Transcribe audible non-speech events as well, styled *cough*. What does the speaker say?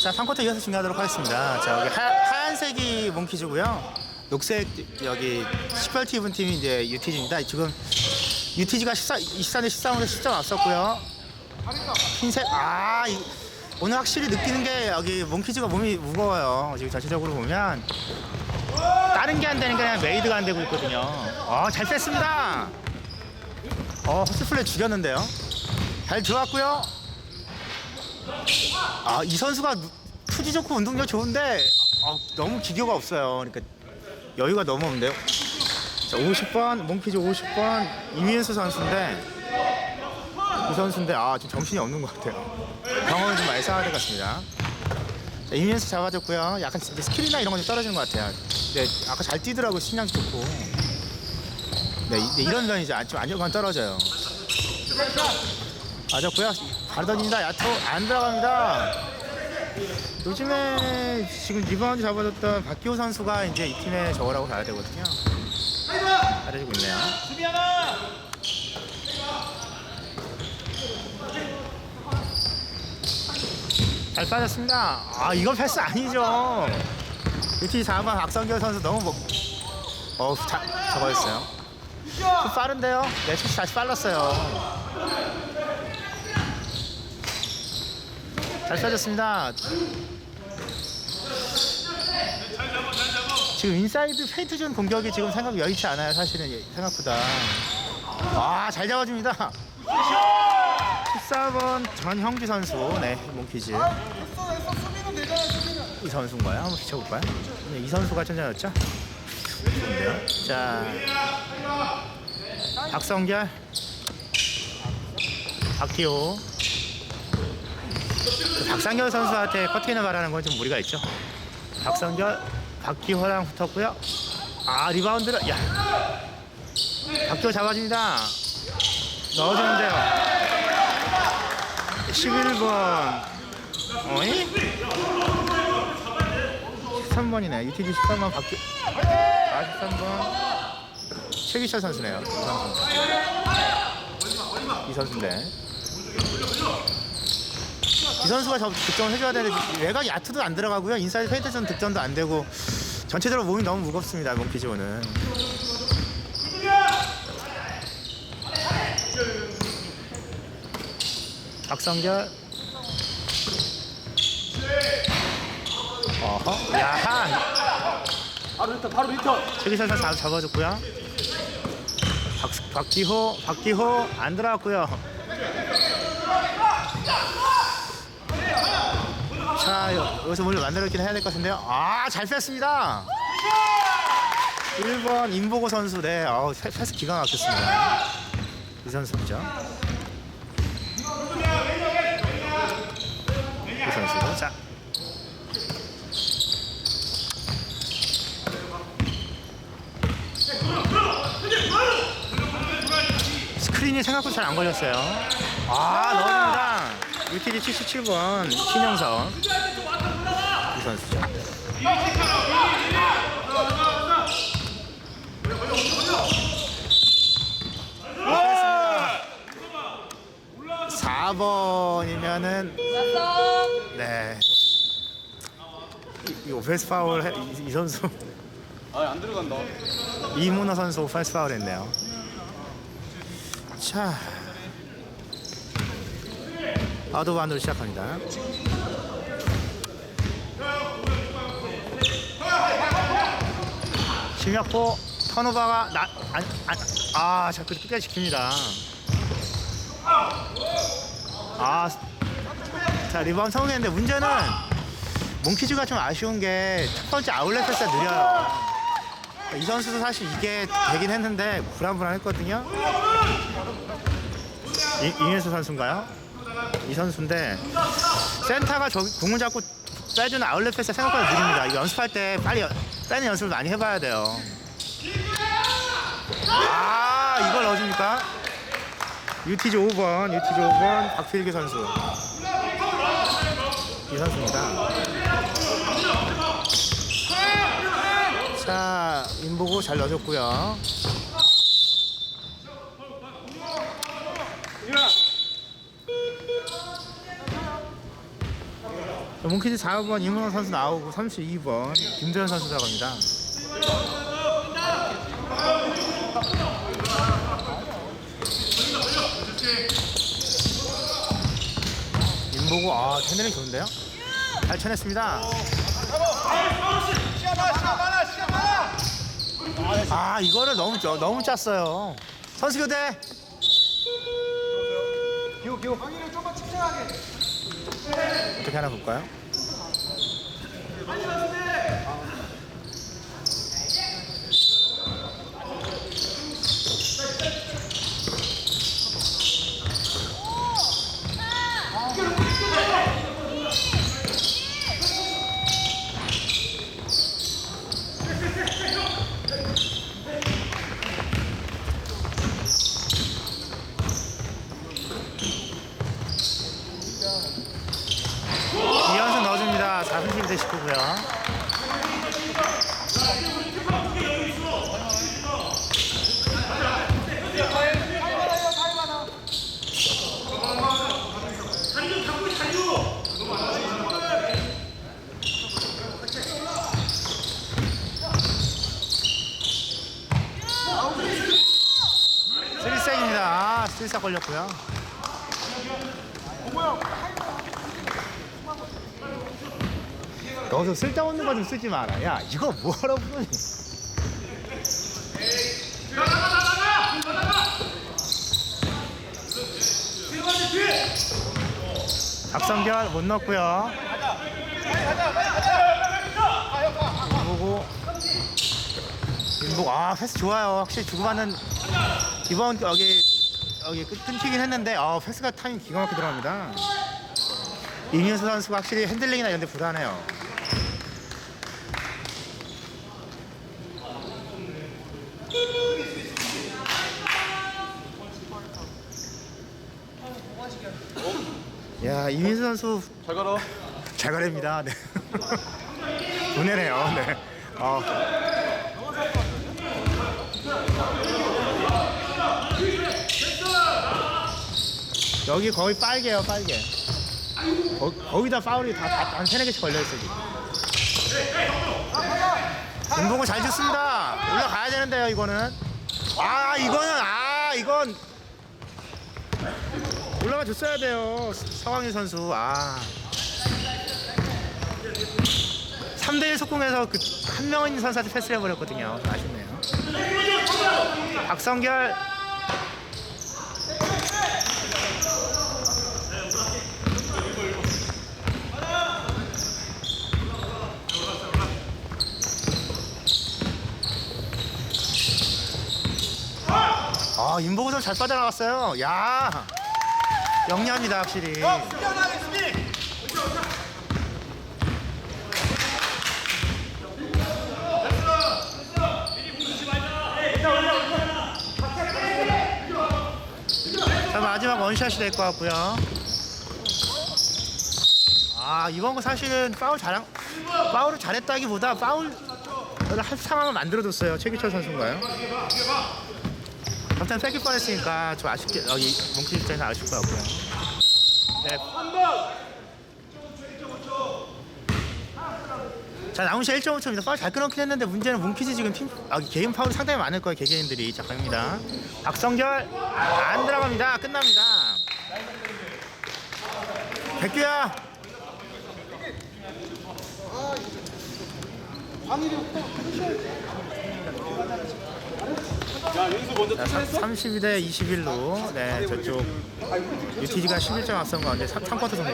자, 3쿼터 이어서 중요하도록 하겠습니다. 자, 여기 하, 하얀색이 몽키즈고요. 녹색 여기 18티 입은 팀이 이제 유티즈입니다. 지금 유티즈가 14, 24대 13으로 10점 앞섰고요. 흰색 아 이, 오늘 확실히 느끼는 게 여기 몽키즈가 몸이 무거워요. 지금 전체적으로 보면 다른 게 안 되는 게 그냥 메이드가 안 되고 있거든요. 어, 잘 뺐습니다. 어, 허스플레이 죽였는데요. 잘 들어왔고요. 아, 이 선수가 누- 투지 좋고 운동력 좋은데 아, 너무 기교가 없어요. 그러니까 여유가 너무 없는데요. 자, 50번 몽키즈 50번 이민수 선수인데 이 선수인데 아, 좀 정신이 없는 것 같아요. 경험을 좀 많이 쌓아야 될 것 같습니다. 자, 이민수 잡아줬고요. 약간 스킬이나 이런 건 좀 떨어지는 것 같아요. 근데 아까 잘 뛰더라고 신장 좋고. 네, 이- 네, 이런 건 이제 좀 안정감 떨어져요. 맞았고요. 바로 던진다. 야토 안 들어갑니다. 요즘에 지금 리바운드 잡아줬던 박기호 선수가 이제 이 팀의 저거라고 봐야 되거든요. 잘해주고 있네요. 잘 빠졌습니다. 아 이건 패스 아니죠. UT 4번 박성결 선수 너무 뭐, 어, 자, 저거였어요. 좀 빠른데요? 네, 다시 빨랐어요. 잘 쏴졌습니다. 지금 인사이드 페인트존 공격이 지금 생각 여의치 않아요. 사실은 예, 생각보다. 아, 잘 잡아줍니다. 14번 전형주 선수, 네, 몽키즈. 이 선수인가요? 한번 비춰볼까요? 네, 이 선수가 천재였죠? 좋은데요? 자, 박성결, 박기호. 그 박상결 선수한테 커팅을 바라는 건 좀 무리가 있죠. 박성결, 박기호랑 붙었고요. 아 리바운드를 야 박기호 잡아줍니다. 넣어주는데요. 11번 어이? 13번이네. UTG 13번 박기 43번 최기철 선수네요. 이 선수인데. 이 선수가 저 득점을 해줘야 되는데 외곽 야투도 안 들어가고요. 인사이드 페인트전 득점도 안 되고 전체적으로 몸이 너무 무겁습니다 몽키즈 오는. 박성결. 어허 야한. 바로 리턴 바로 리턴. 선수 잡- 잡아줬고요. 박, 박기호 박기호 안 들어갔고요 자 여- 여기서 뭘 만들어있긴 해야 될 것 같은데요. 아 잘 뺐습니다. 1번 임보고 선수. 네 어우 패- 패스 기가 막혔습니다. 이 선수죠. 이 선수고 자. 스크린이 생각보다 잘 안 걸렸어요. 아, 넣어줍니다. UTD 77번 신영선. 이 선수죠. 사번이면은 네. 이, 이 오페스 파울 해- 이, 이 선수 아 안 들어간다 이문호 선수 오페스 파울 했네요. 자. 아도반으로 시작합니다. 심혁보 턴오버가 나, 안, 안, 아, 자꾸 끝까지 지킵니다. 아, 자, 리바운드 성공했는데 문제는 몽키즈가 좀 아쉬운 게 첫 번째 아울렛 패스가 느려요. 이 선수도 사실 이게 되긴 했는데 불안불안했거든요. 이, 이민수 선수인가요? 이 선수인데 센터가 저기 공을 잡고 빼주는 아울렛 패스 생각보다 느립니다. 이거 연습할 때 빨리 연- 빼는 연습을 많이 해봐야 돼요. 아 이걸 넣어줍니까? 유티즈 5번, 유티즈 5번 박필규 선수. 이 선수입니다. 자, 인보고 잘 넣어줬고요. 일어나 몽키즈 4번 임은호 선수 나오고 32번 김도현 선수 들어갑니다. 임보고 아 핸들링 좋은데요? 잘 쳐냈습니다. 아 이거를 너무 짜- 너무 짰어요. 선수 교대. 어떻게 하나 볼까요? 이현승 넣어줍니다. 40대 19고요. 쓰리색 걸렸고요. 여기서 쓸데없는 거 좀 쓰지 마라. 야, 이거 뭐하러 부르니? 박성결 못 넣었고요. 보고 임복 아 패스 좋아요. 확실히 주고받는 이번 여기 여기 끊- 끊기긴 했는데 아 패스가 타임 기가 막히게 들어갑니다. 이민수 선수가 확실히 핸들링이나 이런 데 불안해요. 야 이민수 선수 잘 걸어. 잘 가립니다. 네. *laughs* 보내네요. 네. 어. 여기 거의 빨개요, 빨개. 거, 거기다 파울이 다, 다, 한 세네 개씩 걸려있어, 지금. 운동을 잘 줬습니다. 올라가야 되는데요, 이거는. 아, 이거는, 아, 이건. 올라가 줬어야 돼요, 서광일 선수. 아. 3대1 속공에서 그 한 명인 선수한테 패스를 해버렸거든요. 아쉽네요. 박성결. 아, 선수 잘 빠져나갔어요. 야. 영리합니다, 확실히. 자 마지막 원샷이 될 것 같고요. 아 이번 거 사실은 파울 잘한 파울을 잘했다기보다 파울을 할 상황을 만들어줬어요 최규철 선수인가요? 일단 뺏길 뻔했으니까 좀 아쉽게 여기 몽키 입장에서 아쉽을 것 같고요. 네. 자 남은 시 1.5초입니다. 파울 잘 끊었긴 했는데 문제는 몽키즈 지금 팀 아, 개인 파울이 상당히 많을 거예요 개개인들이 자 갑니다. 박성결 안 들어갑니다. 끝납니다. 백규야 야, 윤수 먼저 자, 32대 21로. 네 저쪽. UTG가 11점 앞선 가운데 3, 3쿼터 정도